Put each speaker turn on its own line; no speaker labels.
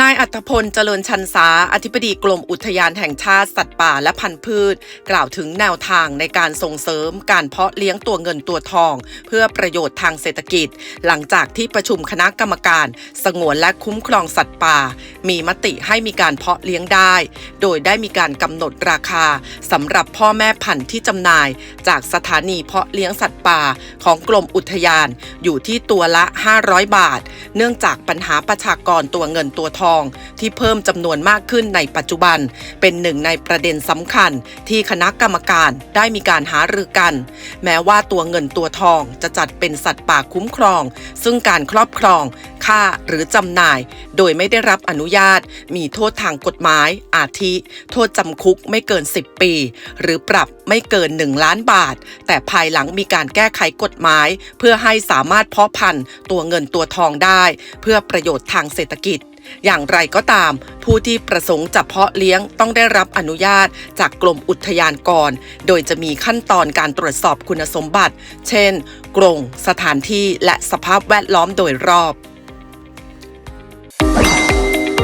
นายอัธพลเจริญชันสาอธิบดีกรมอุทยานแห่งชาติสัตว์ป่าและพันธุ์พืช กล่าวถึงแนวทางในการส่งเสริมการเพาะเลี้ยงตัวเงินตัวทอง เพื่อประโยชน์ทางเศรษฐกิจ หลังจากที่ประชุมคณะกรรมการ สงวนและคุ้มครองสัตว์ป่า มีมติให้มีการเพาะเลี้ยงได้ โดยได้มีการกำหนดราคาสำหรับพ่อแม่พันธุ์ที่จำหน่าย จากสถานีเพาะเลี้ยงสัตว์ป่าของกรมอุทยานอยู่ที่ตัวละ 500 บาท เนื่องจากปัญหาประชากรตัวเงินตัวทององ ที่เพิ่มจำนวนมากขึ้นในปัจจุบัน เป็นหนึ่งในประเด็นสำคัญที่คณะกรรมการได้มีการหารือกัน แม้ว่าตัวเงินตัวทองจะจัดเป็นสัตว์ป่าคุ้มครอง ซึ่งการครอบครองฆ่าหรือจำหน่าย โดยไม่ได้รับอนุญาต มีโทษทางกฎหมาย อาทิ โทษจำคุกไม่เกิน 10 ปี หรือปรับไม่เกิน 1 ล้านบาท แต่ภายหลังมีการแก้ไขกฎหมาย เพื่อให้สามารถเพาะพันธุ์ตัวเงินตัวทองได้ เพื่อประโยชน์ทางเศรษฐกิจ อย่างไรก็ตาม ผู้ที่ประสงค์จะเพาะเลี้ยงต้องได้รับอนุญาตจากกรมอุทยานก่อน โดยจะมีขั้นตอนการตรวจสอบคุณสมบัติ เช่น กรง สถานที่ และสภาพแวดล้อมโดยรอบ